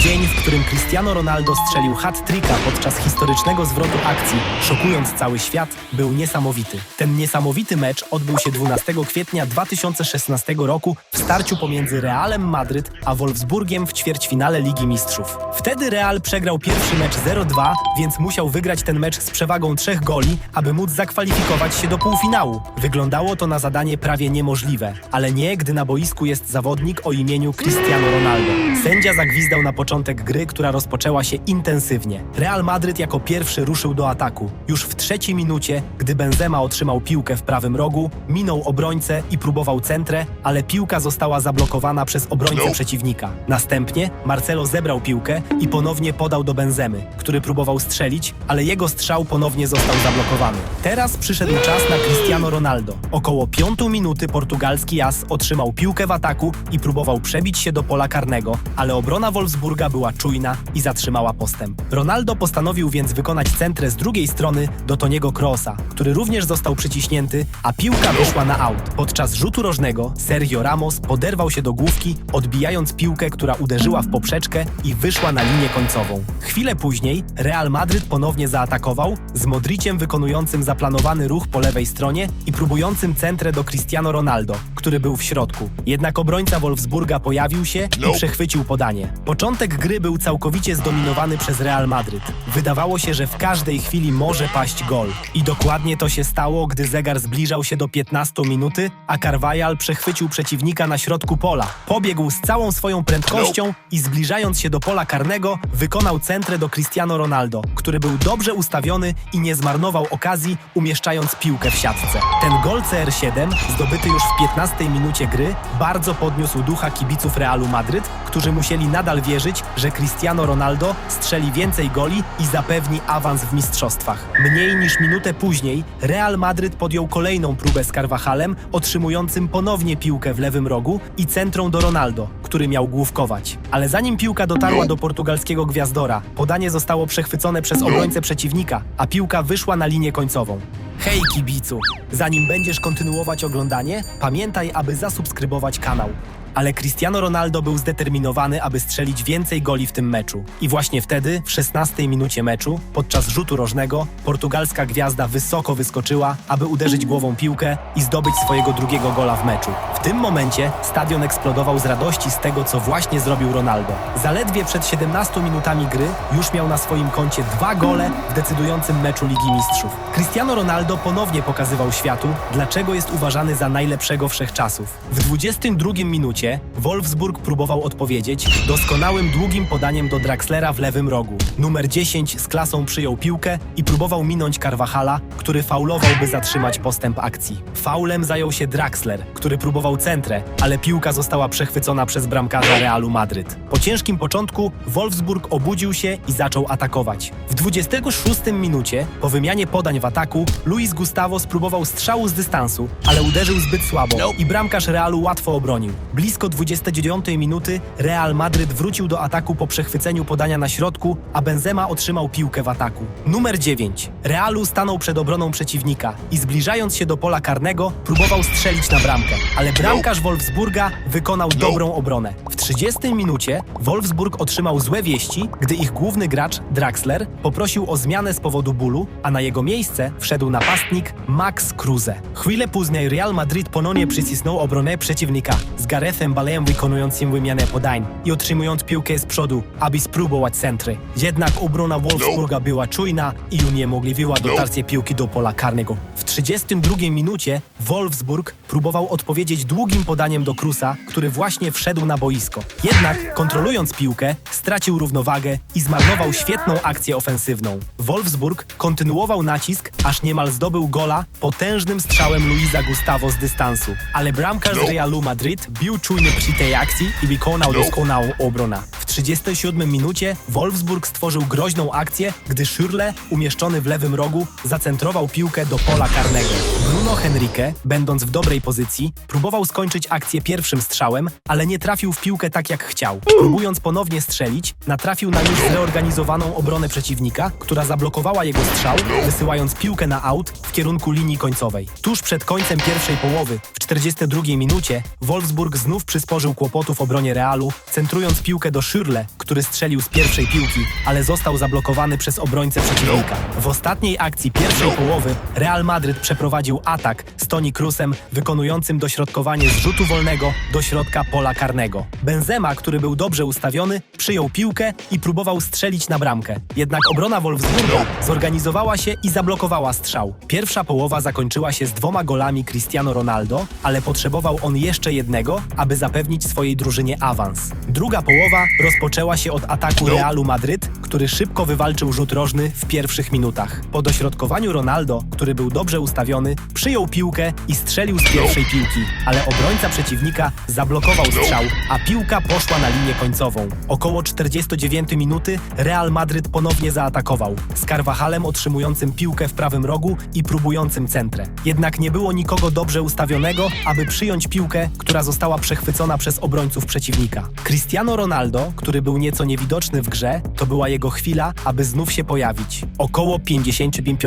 Dzień, w którym Cristiano Ronaldo strzelił hat-tricka podczas historycznego zwrotu akcji, szokując cały świat, był niesamowity. Ten niesamowity mecz odbył się 12 kwietnia 2016 roku w starciu pomiędzy Realem Madryt a Wolfsburgiem w ćwierćfinale Ligi Mistrzów. Wtedy Real przegrał pierwszy mecz 0-2, więc musiał wygrać ten mecz z przewagą trzech goli, aby móc zakwalifikować się do półfinału. Wyglądało to na zadanie prawie niemożliwe, ale nie, gdy na boisku jest zawodnik o imieniu Cristiano Ronaldo. Sędzia zagwizdał na początek gry, która rozpoczęła się intensywnie. Real Madryt jako pierwszy ruszył do ataku. Już w trzeciej minucie, gdy Benzema otrzymał piłkę w prawym rogu, minął obrońcę i próbował centrę, ale piłka została zablokowana przez obrońcę przeciwnika. Następnie Marcelo zebrał piłkę i ponownie podał do Benzemy, który próbował strzelić, ale jego strzał ponownie został zablokowany. Teraz przyszedł czas na Cristiano Ronaldo. Około piątą minuty portugalski as otrzymał piłkę w ataku i próbował przebić się do pola karnego, ale obrona Wolfsburga była czujna i zatrzymała postęp. Ronaldo postanowił więc wykonać centrę z drugiej strony do Toniego Krosa, który również został przyciśnięty, a piłka wyszła na aut. Podczas rzutu rożnego Sergio Ramos poderwał się do główki, odbijając piłkę, która uderzyła w poprzeczkę i wyszła na linię końcową. Chwilę później Real Madryt ponownie zaatakował, z Modriciem wykonującym zaplanowany ruch po lewej stronie i próbującym centrę do Cristiano Ronaldo, który był w środku. Jednak obrońca Wolfsburga pojawił się i przechwycił podanie. Początek gry był całkowicie zdominowany przez Real Madryt. Wydawało się, że w każdej chwili może paść gol. I dokładnie to się stało, gdy zegar zbliżał się do 15 minuty, a Carvajal przechwycił przeciwnika na środku pola. Pobiegł z całą swoją prędkością i zbliżając się do pola karnego, wykonał centrę do Cristiano Ronaldo, który był dobrze ustawiony i nie zmarnował okazji, umieszczając piłkę w siatce. Ten gol CR7, zdobyty już w 15 minucie gry, bardzo podniósł ducha kibiców Realu Madryt, którzy musieli nadal wierzyć, że Cristiano Ronaldo strzeli więcej goli i zapewni awans w mistrzostwach. Mniej niż minutę później Real Madryt podjął kolejną próbę z Carvajalem, otrzymującym ponownie piłkę w lewym rogu i centrą do Ronaldo, który miał główkować. Ale zanim piłka dotarła do portugalskiego gwiazdora, podanie zostało przechwycone przez obrońcę przeciwnika, a piłka wyszła na linię końcową. Hej kibicu! Zanim będziesz kontynuować oglądanie, pamiętaj, aby zasubskrybować kanał. Ale Cristiano Ronaldo był zdeterminowany, aby strzelić więcej goli w tym meczu. I właśnie wtedy, w 16 minucie meczu, podczas rzutu rożnego, portugalska gwiazda wysoko wyskoczyła, aby uderzyć głową piłkę i zdobyć swojego drugiego gola w meczu. W tym momencie stadion eksplodował z radości z tego, co właśnie zrobił Ronaldo. Zaledwie przed 17 minutami gry już miał na swoim koncie dwa gole w decydującym meczu Ligi Mistrzów. Cristiano Ronaldo ponownie pokazywał światu, dlaczego jest uważany za najlepszego wszechczasów. W 22 minucie Wolfsburg próbował odpowiedzieć doskonałym długim podaniem do Draxlera w lewym rogu. Numer 10 z klasą przyjął piłkę i próbował minąć Carvajala, który faulował, by zatrzymać postęp akcji. Faulem zajął się Draxler, który próbował centrę, ale piłka została przechwycona przez bramkarza Realu Madryt. Po ciężkim początku Wolfsburg obudził się i zaczął atakować. W 26 minucie, po wymianie podań w ataku, Luis Gustavo spróbował strzału z dystansu, ale uderzył zbyt słabo i bramkarz Realu łatwo obronił. Blisko 29 minuty Real Madryt wrócił do ataku po przechwyceniu podania na środku, a Benzema otrzymał piłkę w ataku. Numer 9. Realu stanął przed obroną przeciwnika i zbliżając się do pola karnego, próbował strzelić na bramkę, ale bramkarz Wolfsburga wykonał dobrą obronę. W 30 minucie Wolfsburg otrzymał złe wieści, gdy ich główny gracz, Draxler, poprosił o zmianę z powodu bólu, a na jego miejsce wszedł napastnik Max Kruse. Chwilę później Real Madrid ponownie przycisnął obronę przeciwnika z Garethem Balem wykonującym wymianę podań i otrzymując piłkę z przodu, aby spróbować centry. Jednak obrona Wolfsburga była czujna i uniemożliwiła dotarcie piłki do pola karnego. W 32 minucie Wolfsburg próbował odpowiedzieć długim podaniem do Krusa, który właśnie wszedł na boisko. Jednak, kontrolując piłkę, stracił równowagę i zmarnował świetną akcję ofensywną. Wolfsburg kontynuował nacisk, aż niemal zdobył gola potężnym strzałem Luisa Gustavo z dystansu. Ale bramkarz z Realu Madryt bił czujny przy tej akcji i wykonał doskonałą obronę. W 37 minucie Wolfsburg stworzył groźną akcję, gdy Schürrle, umieszczony w lewym rogu, zacentrował piłkę do pola karnego. Bruno Henrique, będąc w dobrej pozycji, próbował skończyć akcję pierwszym strzałem, ale nie trafił w piłkę tak jak chciał. Próbując ponownie strzelić, natrafił na już zreorganizowaną obronę przeciwnika, która zablokowała jego strzał, wysyłając piłkę na aut w kierunku linii końcowej. Tuż przed końcem pierwszej połowy, w 42 minucie, Wolfsburg znów znów przysporzył kłopotów obronie Realu, centrując piłkę do Schürrle, który strzelił z pierwszej piłki, ale został zablokowany przez obrońcę przeciwnika. W ostatniej akcji pierwszej połowy Real Madryt przeprowadził atak z Toni Krusem wykonującym dośrodkowanie z rzutu wolnego do środka pola karnego. Benzema, który był dobrze ustawiony, przyjął piłkę i próbował strzelić na bramkę. Jednak obrona Wolfsburga zorganizowała się i zablokowała strzał. Pierwsza połowa zakończyła się z dwoma golami Cristiano Ronaldo, ale potrzebował on jeszcze jednego, aby zapewnić swojej drużynie awans. Druga połowa rozpoczęła się od ataku Realu Madryt, który szybko wywalczył rzut rożny w pierwszych minutach. Po dośrodkowaniu Ronaldo, który był dobrze ustawiony, przyjął piłkę i strzelił z pierwszej piłki, ale obrońca przeciwnika zablokował strzał, a piłka poszła na linię końcową. Około 49 minuty Real Madryt ponownie zaatakował, z Carvajalem otrzymującym piłkę w prawym rogu i próbującym centrę. Jednak nie było nikogo dobrze ustawionego, aby przyjąć piłkę, która została przechwycona przez obrońców przeciwnika. Cristiano Ronaldo, który był nieco niewidoczny w grze, to była jego chwila, aby znów się pojawić. Około 55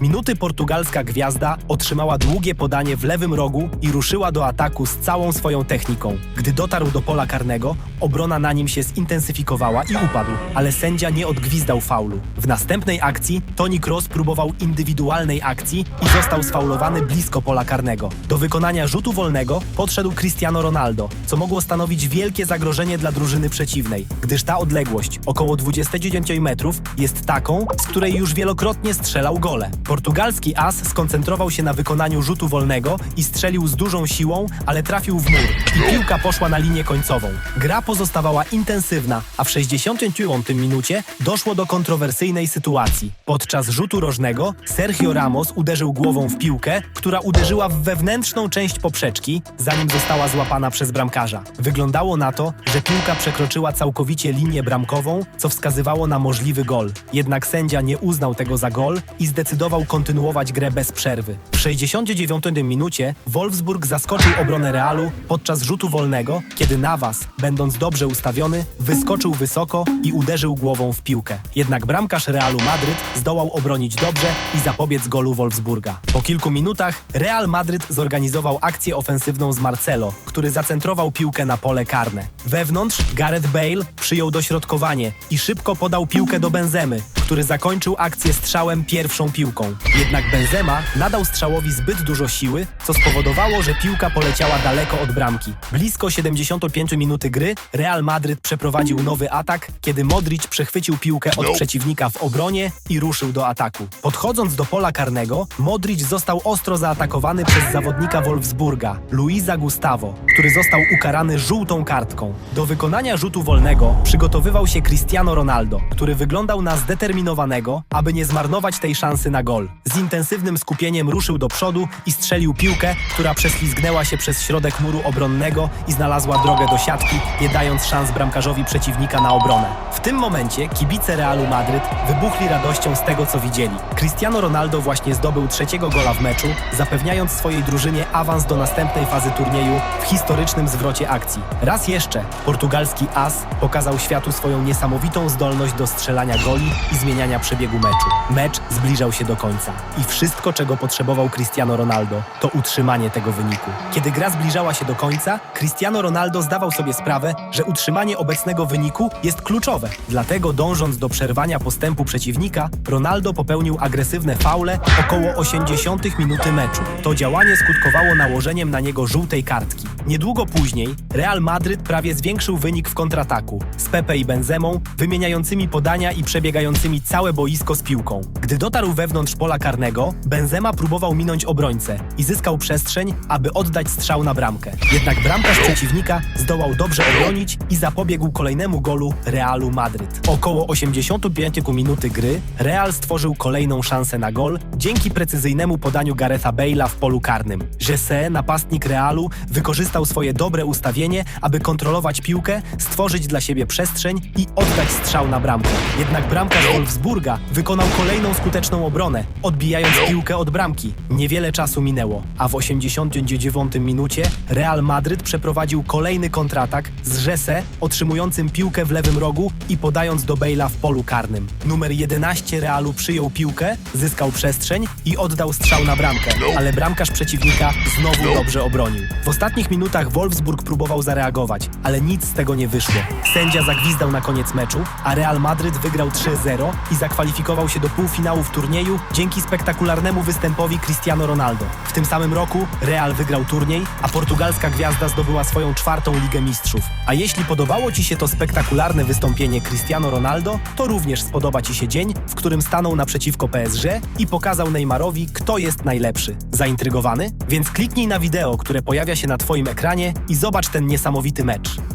minuty portugalska gwiazda otrzymała długie podanie w lewym rogu i ruszyła do ataku z całą swoją techniką. Gdy dotarł do pola karnego, obrona na nim się zintensyfikowała i upadł, ale sędzia nie odgwizdał faulu. W następnej akcji Toni Kroos próbował indywidualnej akcji i został sfaulowany blisko pola karnego. Do wykonania rzutu wolnego podszedł Cristiano Ronaldo, co mogło stanowić wielkie zagrożenie dla drużyny przeciwnej, gdyż ta odległość, około 29 metrów, jest taką, z której już wielokrotnie strzelał gole. Portugalski as skoncentrował się na wykonaniu rzutu wolnego i strzelił z dużą siłą, ale trafił w mur i piłka poszła na linię końcową. Gra pozostawała intensywna, a w 65 minucie doszło do kontrowersyjnej sytuacji. Podczas rzutu rożnego Sergio Ramos uderzył głową w piłkę, która uderzyła w wewnętrzną część poprzeczki, zanim została złapana przez bramkarza. Wyglądało na to, że piłka przekroczyła całkowicie linię bramkową, co wskazywało na możliwy gol. Jednak sędzia nie uznał tego za gol i zdecydował kontynuować grę bez przerwy. W 69 minucie Wolfsburg zaskoczył obronę Realu podczas rzutu wolnego, kiedy Navas, będąc dobrze ustawiony, wyskoczył wysoko i uderzył głową w piłkę. Jednak bramkarz Realu Madryt zdołał obronić dobrze i zapobiec golu Wolfsburga. Po kilku minutach Real Madryt zorganizował akcję ofensywną z Marcelo, który zacentrował piłkę na pole karne. Wewnątrz Gareth Bale przyjął dośrodkowanie i szybko podał piłkę do Benzemy, który zakończył akcję strzałem pierwszą piłką. Jednak Benzema nadał strzałowi zbyt dużo siły, co spowodowało, że piłka poleciała daleko od bramki. Blisko 75 minuty gry Real Madryt przeprowadził nowy atak, kiedy Modric przechwycił piłkę od przeciwnika w obronie i ruszył do ataku. Podchodząc do pola karnego, Modric został ostro zaatakowany przez zawodnika Wolfsburga, Luisa Gustavo, który został ukarany żółtą kartką. Do wykonania rzutu wolnego przygotowywał się Cristiano Ronaldo, który wyglądał na aby nie zmarnować tej szansy na gol. Z intensywnym skupieniem ruszył do przodu i strzelił piłkę, która prześlizgnęła się przez środek muru obronnego i znalazła drogę do siatki, nie dając szans bramkarzowi przeciwnika na obronę. W tym momencie kibice Realu Madryt wybuchli radością z tego, co widzieli. Cristiano Ronaldo właśnie zdobył trzeciego gola w meczu, zapewniając swojej drużynie awans do następnej fazy turnieju w historycznym zwrocie akcji. Raz jeszcze portugalski as pokazał światu swoją niesamowitą zdolność do strzelania goli i zmieniania przebiegu meczu. Mecz zbliżał się do końca i wszystko, czego potrzebował Cristiano Ronaldo, to utrzymanie tego wyniku. Kiedy gra zbliżała się do końca, Cristiano Ronaldo zdawał sobie sprawę, że utrzymanie obecnego wyniku jest kluczowe. Dlatego dążąc do przerwania postępu przeciwnika, Ronaldo popełnił agresywne faule około 80 minuty meczu. To działanie skutkowało nałożeniem na niego żółtej kartki. Niedługo później Real Madryt prawie zwiększył wynik w kontrataku z Pepe i Benzemą wymieniającymi podania i przebiegającymi całe boisko z piłką. Gdy dotarł wewnątrz pola karnego, Benzema próbował minąć obrońcę i zyskał przestrzeń, aby oddać strzał na bramkę. Jednak bramkarz przeciwnika zdołał dobrze obronić i zapobiegł kolejnemu golu Realu Madryt. Około 85 minuty gry Real stworzył kolejną szansę na gol dzięki precyzyjnemu podaniu Garetha Bale'a w polu karnym. Jesse, napastnik Realu, wykorzystał swoje dobre ustawienie, aby kontrolować piłkę, stworzyć dla siebie przestrzeń i oddać strzał na bramkę. Jednak bramkarz Wolfsburga wykonał kolejną skuteczną obronę, odbijając piłkę od bramki. Niewiele czasu minęło, a w 89 minucie Real Madryt przeprowadził kolejny kontratak z Jesse, otrzymującym piłkę w lewym rogu i podając do Bale'a w polu karnym. Numer 11 Realu przyjął piłkę, zyskał przestrzeń i oddał strzał na bramkę, ale bramkarz przeciwnika znowu dobrze obronił. W ostatnich minutach Wolfsburg próbował zareagować, ale nic z tego nie wyszło. Sędzia zagwizdał na koniec meczu, a Real Madryt wygrał 3-0 i zakwalifikował się do półfinałów turnieju dzięki spektakularnemu występowi Cristiano Ronaldo. W tym samym roku Real wygrał turniej, a portugalska gwiazda zdobyła swoją czwartą Ligę Mistrzów. A jeśli podobało Ci się to spektakularne wystąpienie Cristiano Ronaldo, to również spodoba Ci się dzień, w którym stanął naprzeciwko PSG i pokazał Neymarowi, kto jest najlepszy. Zaintrygowany? Więc kliknij na wideo, które pojawia się na Twoim ekranie i zobacz ten niesamowity mecz.